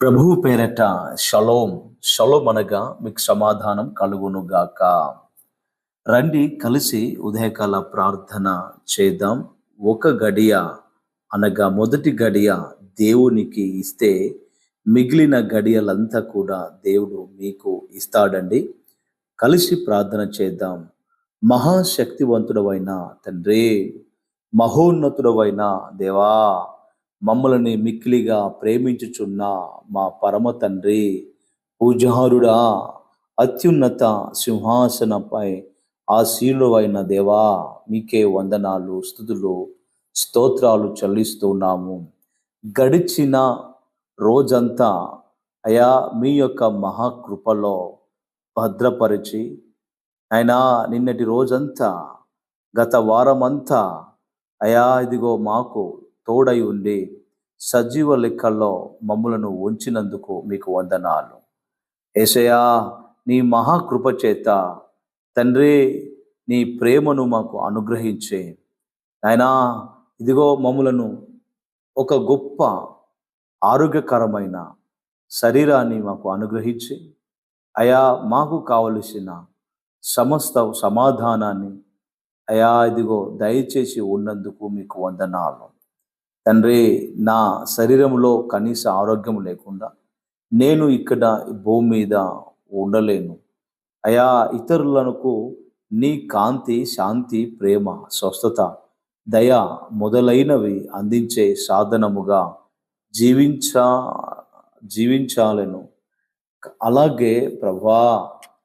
ప్రభువు పేరట shalom. Shalom అనగా మీకు సమాధానం కలుగునుగాక. రండి కలిసి ఉదయకాల ప్రార్థన చేద్దాం. ఒక గడియ అనగా మొదటి గడియ దేవునికి ఇస్తే మిగిలిన గడియలంతా కూడా దేవుడు మీకు ఇస్తాడండి. కలిసి ప్రార్థన చేద్దాం. మహాశక్తివంతుడవైన తండ్రి మహోన్నతుడవైన దేవా మమ్మల్ని మిక్కిలిగా ప్రేమించుచున్న మా పరమ తండ్రి పూజారుడా అత్యున్నత సింహాసనపై ఆశీలువైన దేవా మీకే వందనాలు స్థుతులు స్తోత్రాలు చెల్లిస్తున్నాము గడిచిన రోజంతా అయా మీ యొక్క మహాకృపలో భద్రపరిచి అయినా నిన్నటి రోజంతా గత వారమంతా అయా ఇదిగో మాకు తోడై ఉండి సజీవ లెక్కల్లో మమ్ములను ఉంచినందుకు మీకు వందనాలు. ఏసయా నీ మహాకృప చేత తండ్రి నీ ప్రేమను మాకు అనుగ్రహించే. నాయనా ఇదిగో మమ్ములను ఒక గొప్ప ఆరోగ్యకరమైన శరీరాన్ని మాకు అనుగ్రహించి అయా మాకు కావలసిన సమస్త సమాధానాన్ని అయా ఇదిగో దయచేసి ఉన్నందుకు మీకు వందనాలు. తండ్రి నా శరీరంలో కనీస ఆరోగ్యం లేకుండా నేను ఇక్కడ భూమి మీద ఉండలేను. అయా ఇతరులకు నీ కాంతి శాంతి ప్రేమ స్వస్థత దయ మొదలైనవి అందించే సాధనముగా జీవించా జీవించాలను. అలాగే ప్రభా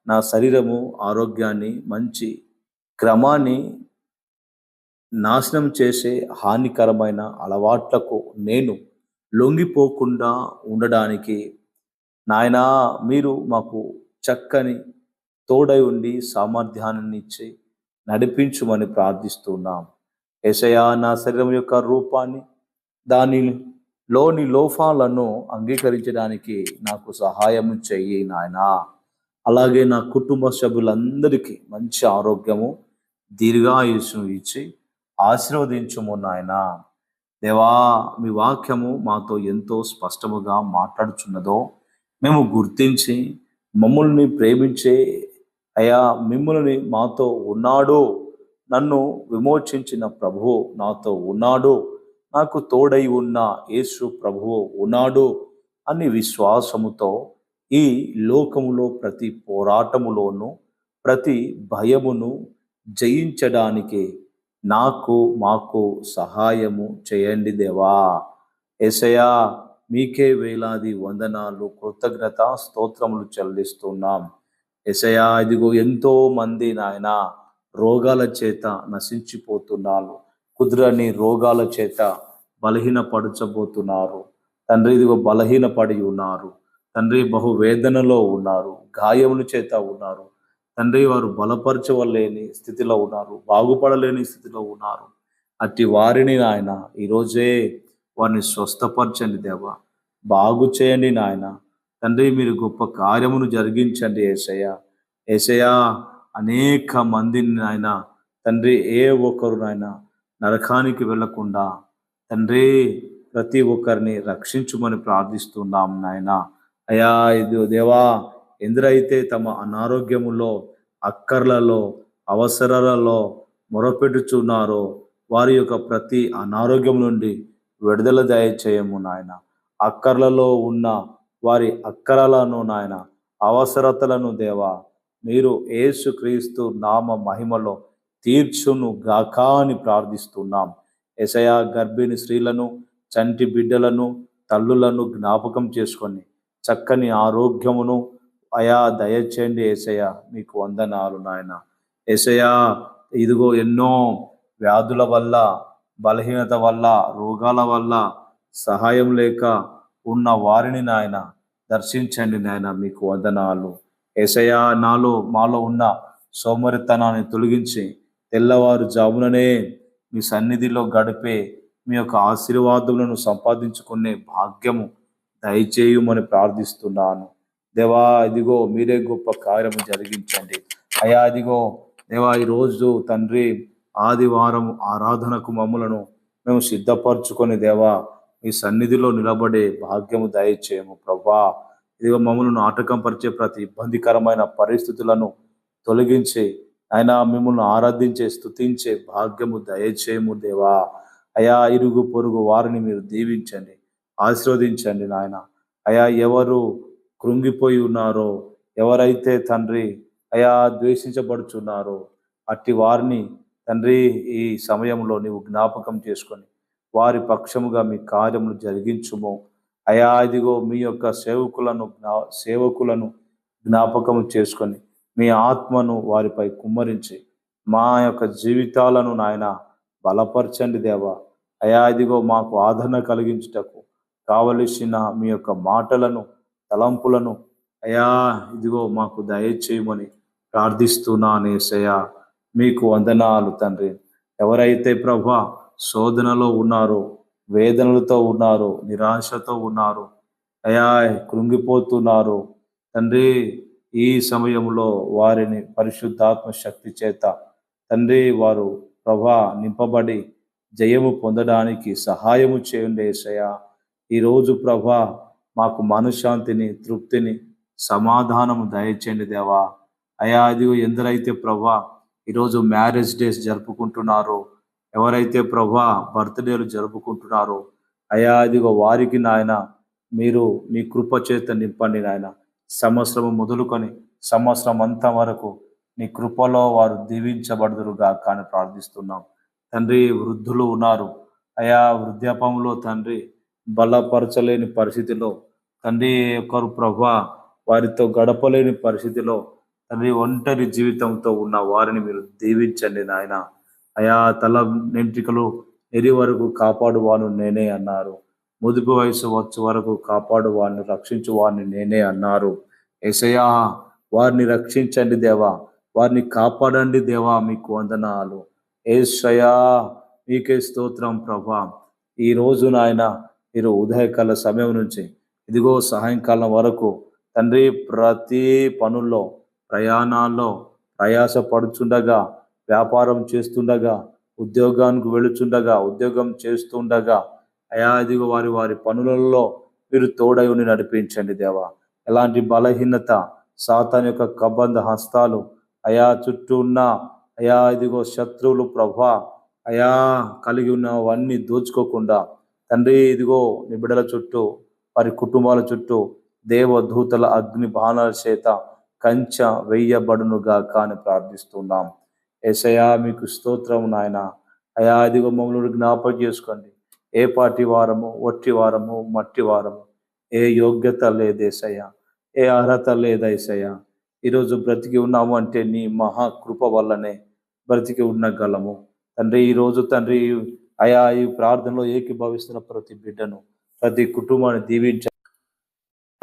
నా శరీరము ఆరోగ్యాన్ని మంచి క్రమాన్ని నాశనం చేసే హానికరమైన అలవాట్లకు నేను లొంగిపోకుండా ఉండడానికి నాయనా మీరు మాకు చక్కని తోడై ఉండి సామర్థ్యాన్ని ఇచ్చి నడిపించమని ప్రార్థిస్తున్నాం. ఏసయా నా శరీరం యొక్క రూపాన్ని దాని లోని లోపాలను అంగీకరించడానికి నాకు సహాయం చెయ్యి నాయనా. అలాగే నా కుటుంబ సభ్యులందరికీ మంచి ఆరోగ్యము దీర్ఘాయుషం ఇచ్చి ఆశీర్వదించుము నాయన. దేవా మీ వాక్యము మాతో ఎంతో స్పష్టముగా మాట్లాడుచున్నదో మేము గుర్తించి మమ్మల్ని ప్రేమించే అయా మిమ్మల్ని మాతో ఉన్నాడు. నన్ను విమోచించిన ప్రభువు నాతో ఉన్నాడు. నాకు తోడై ఉన్న యేసు ప్రభువు ఉన్నాడు అని విశ్వాసముతో ఈ లోకములో ప్రతి పోరాటములోనూ ప్రతి భయమును జయించడానికి నాకు మాకు సహాయము చేయండి దేవా. ఎసయా మీకే వేలాది వందనాలు కృతజ్ఞత స్తోత్రములు చెల్లిస్తున్నాం. ఎసయా ఇదిగో ఎంతో మంది నాయన రోగాల చేత నశించిపోతున్నారు. కుదరని రోగాల చేత బలహీనపడచబోతున్నారు తండ్రి ఇదిగో బలహీనపడి ఉన్నారు. తండ్రి బహు వేదనలో ఉన్నారు. గాయముల చేత ఉన్నారు. తండ్రి వారు బలపరచవలేని స్థితిలో ఉన్నారు బాగుపడలేని స్థితిలో ఉన్నారు. అట్టి వారిని నాయన ఈరోజే వారిని స్వస్థపరచండి దేవ. బాగు చేయండి నాయన. తండ్రి మీరు గొప్ప కార్యమును జరిగించండి ఏసయ్య. ఏసయ్య అనేక మందిని నాయన తండ్రి ఏ ఒక్కరు నాయన నరకానికి వెళ్ళకుండా తండ్రి ప్రతి ఒక్కరిని రక్షించుమని ప్రార్థిస్తున్నాం నాయన. అయా ఇది దేవా ఎందరైతే తమ అనారోగ్యములో అక్కర్లలో అవసరాలలో మొరపెట్టుచున్నారో వారి యొక్క ప్రతి అనారోగ్యం నుండి విడుదల దయచేయము నాయన. అక్కర్లలో ఉన్న వారి అక్కరలను నాయన అవసరతలను దేవా మీరు ఏసుక్రీస్తు నామ మహిమలో తీర్చును గాక అని ప్రార్థిస్తున్నాం. ఎసయా గర్భిణి స్త్రీలను చంటి బిడ్డలను తల్లులను జ్ఞాపకం చేసుకొని చక్కని ఆరోగ్యమును అయా దయచేయండి ఏసయ్య మీకు వందనాలు నాయన. ఏసయ్య ఇదిగో ఎన్నో వ్యాధుల వల్ల బలహీనత వల్ల రోగాల వల్ల సహాయం లేక ఉన్న వారిని నాయన దర్శించండి నాయన మీకు వందనాలు. ఏసయా నాలో మాలో ఉన్న సోమరితనాన్ని తొలగించి తెల్లవారు జాముననే మీ సన్నిధిలో గడిపే మీ యొక్క ఆశీర్వాదములను సంపాదించుకునే భాగ్యము దయచేయమని ప్రార్థిస్తున్నాను. దేవా ఇదిగో మీరే గొప్ప కార్యము జరిగించండి. అయా ఇదిగో దేవా ఈరోజు తండ్రి ఆదివారం ఆరాధనకు మమ్మలను మేము సిద్ధపరచుకొని దేవా మీ సన్నిధిలో నిలబడే భాగ్యము దయచేయము ప్రభా. ఇదిగో మమ్మల్ని నాటకం పరిచే ప్రతి ఇబ్బందికరమైన పరిస్థితులను తొలగించి ఆయన మిమ్మల్ని ఆరాధించే స్థుతించే భాగ్యము దయచేయము దేవా. అయా ఇరుగు పొరుగు వారిని మీరు దీవించండి ఆశీర్వదించండి నాయన. అయా ఎవరు కృంగిపోయి ఉన్నారో? ఎవరైతే తండ్రి అయా ద్వేషించబడుచున్నారో? అట్టి వారిని తండ్రి ఈ సమయంలో నీవు జ్ఞాపకం చేసుకొని వారి పక్షముగా మీ కార్యములు జరిగించుము. అయా ఇదిగో మీ యొక్క సేవకులను జ్ఞా- సేవకులను జ్ఞాపకం చేసుకొని మీ ఆత్మను వారిపై కుమ్మరించి మా యొక్క జీవితాలను నాయన బలపరచండి దేవా. అయా ఇదిగో మాకు ఆదరణ కలిగించుటకు కావలసిన మీ యొక్క మాటలను తలంపులను అయా ఇదిగో మాకు దయచేయమని ప్రార్థిస్తున్నానేసయ్యా మీకు వందనాలు తండ్రి. ఎవరైతే ప్రభా శోధనలో ఉన్నారో వేదనలతో ఉన్నారో నిరాశతో ఉన్నారో అయా కృంగిపోతున్నారు తండ్రి ఈ సమయంలో వారిని పరిశుద్ధాత్మ శక్తి చేత తండ్రి వారు ప్రభా నింపబడి జయము పొందడానికి సహాయము చేయండి ఏసయ్యా. ఈరోజు ప్రభా మాకు మనశ్శాంతిని తృప్తిని సమాధానము దయచేయండి దేవా. అయా అదిగో ఎందరైతే ప్రభా ఈరోజు మ్యారేజ్ డేస్ జరుపుకుంటున్నారో ఎవరైతే ప్రభా బర్త్డేలు జరుపుకుంటున్నారో అయా అదిగో వారికి నాయన మీరు మీ కృప చేత నింపండి నాయన. సంవత్సరం మొదలుకొని సంవత్సరం అంతా వరకు నీ కృపలో వారు దీవించబడదురుగా కానీ ప్రార్థిస్తున్నాం. తండ్రి వృద్ధులు ఉన్నారు. అయా వృద్ధాపంలో తండ్రి బలపరచలేని పరిస్థితిలో తండ్రి ఒకరు ప్రభా వారితో గడపలేని పరిస్థితిలో తండ్రి ఒంటరి జీవితంతో ఉన్న వారిని మీరు దీవించండి నాయన. అయా తల నెంటికలు ఎరి వరకు కాపాడువాను నేనే అన్నారు. ముదుపు వయసు వచ్చే వరకు కాపాడు వారిని రక్షించు వారిని నేనే అన్నారు. ఎసయా వారిని రక్షించండి దేవా వారిని కాపాడండి దేవా మీకు వందనాలు. ఏసయా మీకే స్తోత్రం ప్రభా. ఈ రోజు నాయన మీరు ఉదయకాల సమయం నుంచి ఇదిగో సాయంకాలం వరకు తండ్రి ప్రతి పనుల్లో ప్రయాణాల్లో ప్రయాస పడుచుండగా వ్యాపారం చేస్తుండగా ఉద్యోగానికి వెళుచుండగా ఉద్యోగం చేస్తుండగా అయా ఇదిగో వారి వారి పనులలో మీరు తోడై ఉండి నడిపించండి దేవా. ఎలాంటి బలహీనత సాతాన్ యొక్క కబంధ హస్తాలు అయా చుట్టూ ఉన్న అయా ఇదిగో శత్రువులు ప్రభా అయా కలిగి ఉన్నవన్నీ దోచుకోకుండా తండ్రి ఇదిగో నిబిడల చుట్టూ వారి కుటుంబాల చుట్టూ దేవదూతల అగ్ని బాణాల చేత కంచ వెయ్యబడునుగా కాని ప్రార్థిస్తున్నాం. ఏసయా మీకు స్తోత్రం నాయన. అయా ఇదిగో మమ్మల్ని జ్ఞాపకం చేసుకోండి. ఏ పాటి వారము ఒట్టి వారము మట్టి వారము ఏ యోగ్యత లేదేసయ్యా ఏ అర్హత లేదేసయ్యా ఈరోజు బ్రతికి ఉన్నాము అంటే నీ మహా కృప వల్లనే బ్రతికి ఉండగలము. తండ్రి ఈ రోజు తండ్రి అయా ఈ ప్రార్థనలో ఏకీభావిస్తున్న ప్రతి బిడ్డను ప్రతి కుటుంబాన్ని దీవించండి.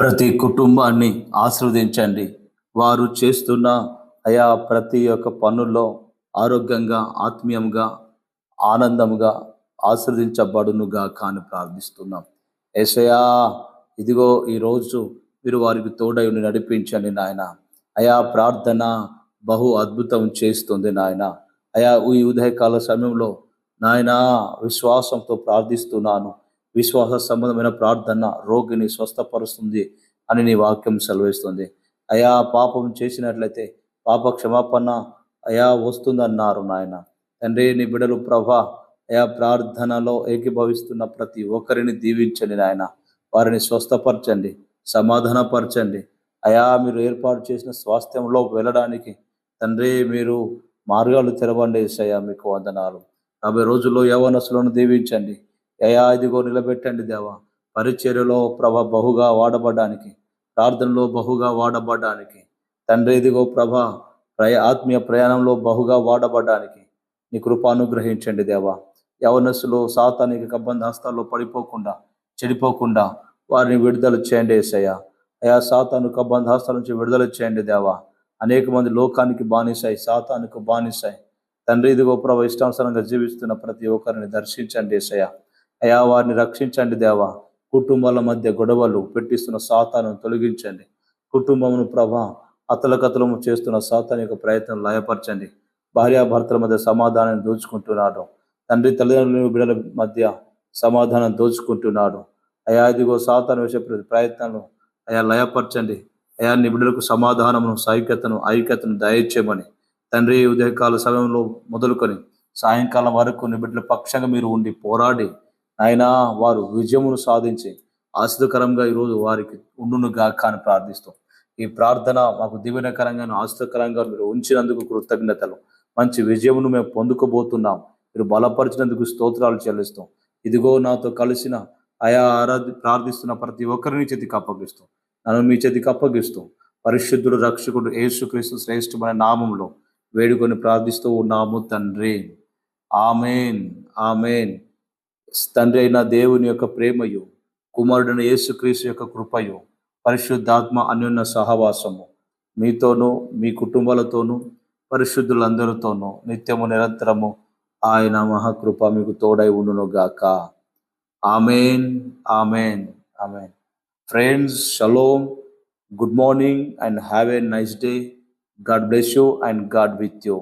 ప్రతి కుటుంబాన్ని ఆశీర్వదించండి. వారు చేస్తున్న అయా ప్రతి ఒక్క పనుల్లో ఆరోగ్యంగా ఆత్మీయంగా ఆనందంగా ఆశ్రదించబడునుగా కాని ప్రార్థిస్తున్నాం. ఏసయా ఇదిగో ఈరోజు మీరు వారికి తోడై ఉండి నడిపించండి నాయన. అయా ప్రార్థన బహు అద్భుతం చేస్తుంది నాయన. అయా ఈ ఉదయకాల సమయంలో నాయన విశ్వాసంతో ప్రార్థిస్తున్నాను. విశ్వాస సంబంధమైన ప్రార్థన రోగిని స్వస్థపరుస్తుంది అని నీ వాక్యం సెలవిస్తుంది. అయా పాపం చేసినట్లయితే పాప క్షమాపణ అయా వస్తుందన్నారు నాయన. తండ్రి నీ బిడలు ప్రభా అయా ప్రార్థనలో ఏకీభవిస్తున్న ప్రతి ఒక్కరిని దీవించండి నాయన. వారిని స్వస్థపరచండి సమాధానపరచండి. అయా మీరు ఏర్పాటు చేసిన స్వాస్థ్యంలో వెళ్ళడానికి తండ్రి మీరు మార్గాలు తెరవండి ఏసయ్యా మీకు వందనాలు. నలభై రోజుల్లో యవనసులను దీవించండి. యయా ఇదిగో నిలబెట్టండి దేవా. పరిచర్యలో ప్రభ బహుగా వాడబడడానికి ప్రార్థనలో బహుగా వాడబడడానికి. తండ్రి ఇదిగో ప్రభ ప్రయ ఆత్మీయ ప్రయాణంలో బహుగా వాడబడడానికి నీ కృప అనుగ్రహించండి దేవా. యవనస్సులో సాతానికి కబ్బంద హస్తాల్లో పడిపోకుండా చెడిపోకుండా వారిని విడుదల చేయండి ఏసయ్య. అయా సాతాను కబ్బంద హస్తాల నుంచి విడుదల చేయండి దేవా. అనేక మంది లోకానికి బానిసాయి సాతానికి బానిసాయి తండ్రి ఇదిగో ప్రభ ఇష్టానుసారంగా జీవిస్తున్న ప్రతి ఒక్కరిని దర్శించండి ఏసయ్య. అయా వారిని రక్షించండి దేవా. కుటుంబాల మధ్య గొడవలు పెట్టిస్తున్న సాతాను తొలగించండి. కుటుంబమును ప్రభ అతలకతలము చేస్తున్న సాతాన్ యొక్క ప్రయత్నం లయపరచండి. భార్యాభర్తల మధ్య సమాధానాన్ని దోచుకుంటున్నాడు. తండ్రి తల్లిదండ్రుల బిడ్డల మధ్య సమాధానం దోచుకుంటున్నాడు. అయా ఇదిగో సాతాను వేసే ప్రతి ప్రయత్నాలను అయా లయపరచండి. అయా నిబిడలకు బిడ్డలకు సమాధానమును సైక్యతను ఐక్యతను దయచేయమని తండ్రి ఉదయకాల సమయంలో మొదలుకొని సాయంకాలం వరకు నీ పక్షంగా మీరు ఉండి పోరాడి ఆయన వారు విజయమును సాధించి ఆశ్రదకరంగా ఈరోజు వారికి ఉండును గాక అని ప్రార్థిస్తాం. ఈ ప్రార్థన మాకు దీవెనకరంగా ఆశ్రదకరంగా మీరు ఉంచినందుకు కృతజ్ఞతలు. మంచి విజయమును మేము పొందుకోబోతున్నాం. మీరు బలపరిచినందుకు స్తోత్రాలు చెల్లిస్తాం. ఇదిగో నాతో కలిసిన ఆయా ఆరాధి ప్రార్థిస్తున్న ప్రతి ఒక్కరిని చేతికి అప్పగిస్తాం. నన్ను మీ చేతికి అప్పగిస్తాం. పరిశుద్ధుడు రక్షకుడు యేసుక్రీస్తు శ్రేష్ఠమైన నామంలో వేడుకొని ప్రార్థిస్తూ ఉన్నాము తండ్రి. Amen amen. తండ్రి అయిన దేవుని యొక్క ప్రేమయు కుమారుడైన యేసుక్రీస్తు యొక్క కృపయు పరిశుద్ధాత్మ అన్యున్న సహవాసము మీతోనూ మీ కుటుంబాలతోనూ పరిశుద్ధులందరితోనూ నిత్యము నిరంతరము ఆయన మహాకృప మీకు తోడై ఉండును గాక amen amen amen. Friends shalom good morning and have a nice day. God bless you and God with you